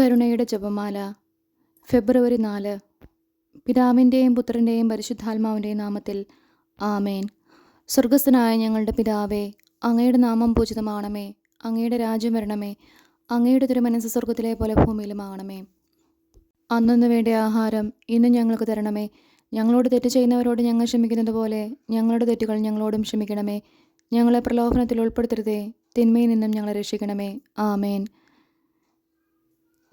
കരുണയുടെ ജപമാല. ഫെബ്രുവരി നാല്. പിതാവിന്റെയും പുത്രന്റെയും പരിശുദ്ധാത്മാവിന്റെയും നാമത്തിൽ ആമേൻ. സ്വർഗസ്ഥനായ ഞങ്ങളുടെ പിതാവേ അങ്ങയുടെ നാമം പൂജിതമാണമേ. അങ്ങയുടെ രാജ്യം വരണമേ. അങ്ങയുടെ തിരുമനസ് സ്വർഗത്തിലെ പോലെ ഭൂമിയിലുമാകണമേ അന്നു വേണ്ട ആഹാരം ഇന്ന് ഞങ്ങൾക്ക് തരണമേ. ഞങ്ങളോട് തെറ്റ് ചെയ്യുന്നവരോട് ഞങ്ങൾ ക്ഷമിക്കുന്നത് പോലെ ഞങ്ങളുടെ തെറ്റുകൾ ഞങ്ങളോടും ക്ഷമിക്കണമേ. ഞങ്ങളെ പ്രലോഭനത്തിൽ ഉൾപ്പെടുത്തരുതേ. തിന്മയിൽ നിന്നും ഞങ്ങളെ രക്ഷിക്കണമേ. ആമേൻ.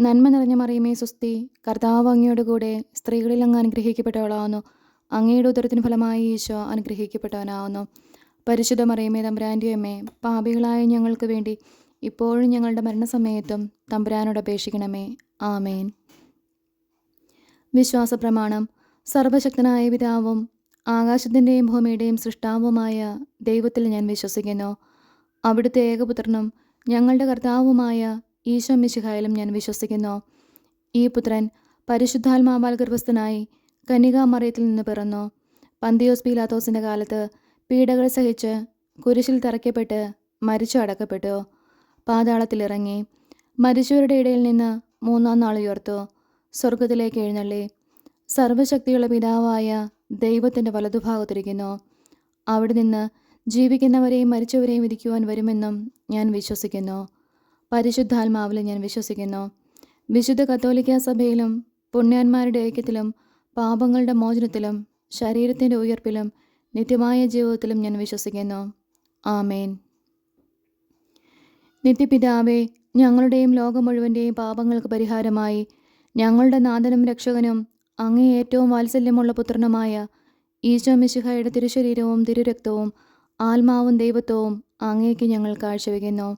നന്മ നിറഞ്ഞ മറിയമേ സുസ്തി കർത്താവ് അങ്ങയുടെ കൂടെ സ്ത്രീകളിൽ അങ്ങ് അനുഗ്രഹിക്കപ്പെട്ടവളാവുന്നു. അങ്ങയുടെ ഉദരത്തിന് ഫലമായി ഈശോ അനുഗ്രഹിക്കപ്പെട്ടവനാവുന്നു. പരിശുദ്ധ മറിയമേ തമ്പുരാന്റെ അമ്മേ പാപികളായ ഞങ്ങൾക്ക് വേണ്ടി ഇപ്പോഴും ഞങ്ങളുടെ മരണസമയത്തും തമ്പുരാനോട് അപേക്ഷിക്കണമേ. ആമേൻ. വിശ്വാസ പ്രമാണം സർവശക്തനായ പിതാവും ആകാശത്തിന്റെയും ഭൂമിയുടെയും സൃഷ്ടാവുമായ ദൈവത്തിൽ ഞാൻ വിശ്വസിക്കുന്നു. അവിടുത്തെ ഏകപുത്രനും ഞങ്ങളുടെ കർത്താവുമായ ഈശോ മിശിഹായിലും ഞാൻ വിശ്വസിക്കുന്നു. ഈ പുത്രൻ പരിശുദ്ധാത്മാവാൽ ഗർഭസ്ഥനായി കന്യകാമറിയത്തിൽ നിന്ന് പിറന്നു. പന്തിയോസ് പീലാത്തോസിന്റെ കാലത്ത് പീഡകൾ സഹിച്ച് കുരിശിൽ തറയ്ക്കപ്പെട്ട് മരിച്ചു അടക്കപ്പെട്ടു. പാതാളത്തിലിറങ്ങി മരിച്ചവരുടെ ഇടയിൽ നിന്ന് മൂന്നാം നാൾ ഉയർത്തു. സ്വർഗത്തിലേക്ക് എഴുന്നള്ളി. സർവശക്തിയുള്ള പിതാവായ ദൈവത്തിന്റെ വലതുഭാഗത്തിരിക്കുന്നു. അവിടെ നിന്ന് ജീവിക്കുന്നവരെയും മരിച്ചവരെയും വിധിക്കുവാൻ വരുമെന്നും ഞാൻ വിശ്വസിക്കുന്നു. പരിശുദ്ധാത്മാവിൽ ഞാൻ വിശ്വസിക്കുന്നു. വിശുദ്ധ കത്തോലിക്ക സഭയിലും പുണ്യന്മാരുടെ ഐക്യത്തിലും പാപങ്ങളുടെ മോചനത്തിലും ശരീരത്തിന്റെ ഉയർപ്പിലും നിത്യമായ ജീവിതത്തിലും ഞാൻ വിശ്വസിക്കുന്നു. ആമേൻ. നിത്യപിതാവേ ഞങ്ങളുടെയും ലോകം മുഴുവന്റെയും പാപങ്ങൾക്ക് പരിഹാരമായി ഞങ്ങളുടെ നാഥനും രക്ഷകനും അങ്ങേ ഏറ്റവും വാത്സല്യമുള്ള പുത്രനുമായ ഈശോ മിശിഹയുടെ തിരുശരീരവും തിരുരക്തവും ആത്മാവും ദൈവത്വവും അങ്ങേക്ക് ഞങ്ങൾ കാഴ്ചവെക്കുന്നു.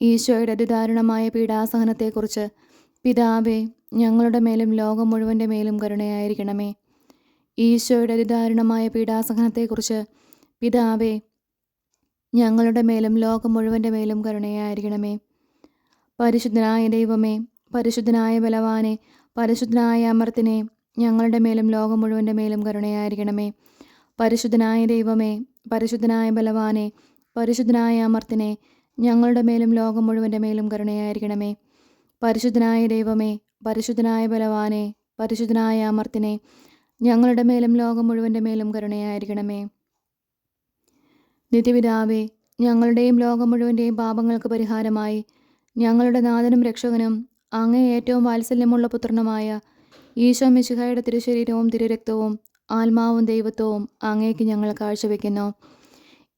ഈശോയുടെ അതിദാരുണമായ പീഡാസഹനത്തെക്കുറിച്ച് പിതാവേ ഞങ്ങളുടെ മേലും ലോകം മുഴുവന്റെ മേലും കരുണയായിരിക്കണമേ. ഈശോയുടെ അതിദാരുണമായ പീഡാസഹനത്തെക്കുറിച്ച് പിതാവേ ഞങ്ങളുടെ മേലും ലോകം മുഴുവന്റെ മേലും കരുണയായിരിക്കണമേ. പരിശുദ്ധനായ ദൈവമേ പരിശുദ്ധനായ ബലവാനെ പരിശുദ്ധനായ അമർത്തിനെ ഞങ്ങളുടെ മേലും ലോകം മുഴുവന്റെ മേലും കരുണയായിരിക്കണമേ. പരിശുദ്ധനായ ദൈവമേ പരിശുദ്ധനായ ബലവാനെ പരിശുദ്ധനായ അമർത്തിനെ ഞങ്ങളുടെ മേലും ലോകം മുഴുവന്റെ മേലും കരുണയായിരിക്കണമേ. പരിശുദ്ധനായ ദൈവമേ പരിശുദ്ധനായ ബലവാനെ പരിശുദ്ധനായ അമർത്തിനെ ഞങ്ങളുടെ മേലും ലോകം മുഴുവന്റെ മേലും കരുണയായിരിക്കണമേ. നിത്യപിതാവേ ഞങ്ങളുടെയും ലോകം മുഴുവന്റെയും പാപങ്ങൾക്ക് പരിഹാരമായി ഞങ്ങളുടെ നാഥനും രക്ഷകനും അങ്ങേ ഏറ്റവും വാത്സല്യമുള്ള പുത്രനുമായ ഈശോ മിശിഹായുടെ തിരുശരീരവും തിരുരക്തവും ആത്മാവും ദൈവത്വവും അങ്ങേക്ക് ഞങ്ങൾ കാഴ്ചവെക്കുന്നു.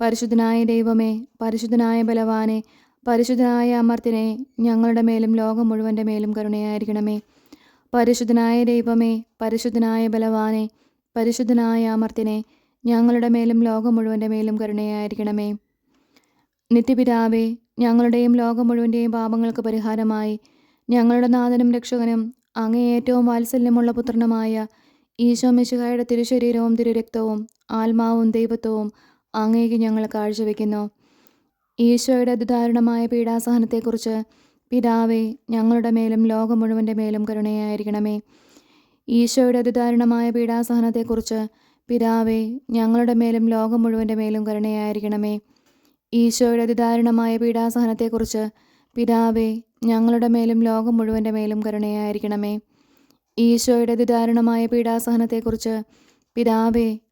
പരിശുദ്ധനായ ദൈവമേ പരിശുദ്ധനായ ബലവാനെ പരിശുദ്ധനായ അമർത്തിനെ ഞങ്ങളുടെ മേലും ലോകം മുഴുവന്റെ മേലും കരുണയായിരിക്കണമേ. പരിശുദ്ധനായ ദൈവമേ പരിശുദ്ധനായ ബലവാനെ പരിശുദ്ധനായ അമർത്തിനെ ഞങ്ങളുടെ മേലും ലോകം മുഴുവന്റെ മേലും കരുണയായിരിക്കണമേ. നിത്യപിതാവേ ഞങ്ങളുടെയും ലോകം മുഴുവന്റെയും പാപങ്ങൾക്ക് പരിഹാരമായി ഞങ്ങളുടെ നാഥനും രക്ഷകനും അങ്ങേ ഏറ്റവും വാത്സല്യമുള്ള പുത്രനുമായ ഈശോ മിശുഹായുടെ തിരുശരീരവും തിരുരക്തവും ആത്മാവും ദൈവത്വവും അങ്ങേക്ക് ഞങ്ങൾ കാഴ്ചവെക്കുന്നു. ഈശോയുടെ അതിദാരുണമായ പീഡാസഹനത്തെക്കുറിച്ച് പിതാവേ ഞങ്ങളുടെ മേലും ലോകം മുഴുവന്റെ മേലും കരുണയായിരിക്കണമേ. ഈശോയുടെ അതിദാരുണമായ പീഡാസഹനത്തെക്കുറിച്ച് പിതാവേ ഞങ്ങളുടെ മേലും ലോകം മുഴുവന്റെ മേലും കരുണയായിരിക്കണമേ. ഈശോയുടെ അതിദാരുണമായ പീഡാസഹനത്തെക്കുറിച്ച് പിതാവേ ഞങ്ങളുടെ മേലും ലോകം മുഴുവന്റെ മേലും കരുണയായിരിക്കണമേ. ഈശോയുടെ അതിദാരുണമായ പീഡാസഹനത്തെക്കുറിച്ച് പിതാവേ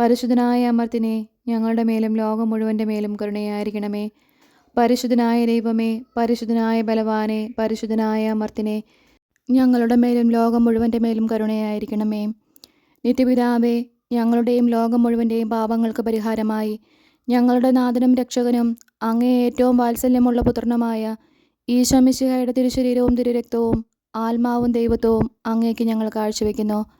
പരിശുദ്ധനായ അമർത്തിനെ ഞങ്ങളുടെ മേലും ലോകം മുഴുവന്റെ മേലും കരുണയായിരിക്കണമേ. പരിശുദ്ധനായ ദൈവമേ പരിശുദ്ധനായ ബലവാനെ പരിശുദ്ധനായ അമർത്തിനെ ഞങ്ങളുടെ മേലും ലോകം മുഴുവന്റെ മേലും കരുണയായിരിക്കണമേ. നിത്യപിതാവേ ഞങ്ങളുടെയും ലോകം മുഴുവന്റെയും പാപങ്ങൾക്ക് പരിഹാരമായി. ഞങ്ങളുടെ നാഥനും രക്ഷകനും അങ്ങേ ഏറ്റവും വാത്സല്യമുള്ള പുത്രനുമായ ഈശോമിശിഹയുടെ തിരുശരീരവും തിരുരക്തവും ആത്മാവും ദൈവത്വവും അങ്ങേക്ക് ഞങ്ങൾ കാഴ്ചവെക്കുന്നു.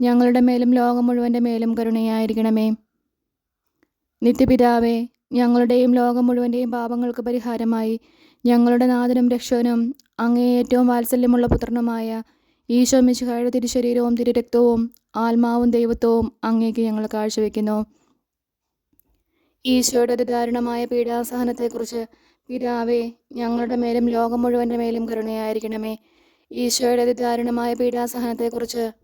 ഞങ്ങളുടെ മേലും ലോകം മുഴുവന്റെ മേലും കരുണയായിരിക്കണമേ. നിത്യപിതാവേ ഞങ്ങളുടെയും ലോകം മുഴുവന്റെയും പാപങ്ങൾക്ക് പരിഹാരമായി ഞങ്ങളുടെ നാഥനും രക്ഷകനും അങ്ങേ ഏറ്റവും വാത്സല്യമുള്ള പുത്രനുമായ ഈശോ മിശിഹായുടെ തിരുശരീരവും തിരുരക്തവും ആത്മാവും ദൈവത്വവും അങ്ങേക്ക് ഞങ്ങൾ കാഴ്ചവെക്കുന്നു. ഈശോയുടെ അതിദാരുണമായ പീഡാസഹനത്തെക്കുറിച്ച് പിതാവേ ഞങ്ങളുടെ മേലും ലോകം മുഴുവന്റെ മേലും കരുണയായിരിക്കണമേ. ഈശോയുടെ അതിദാരുണമായ പീഡാസഹനത്തെക്കുറിച്ച്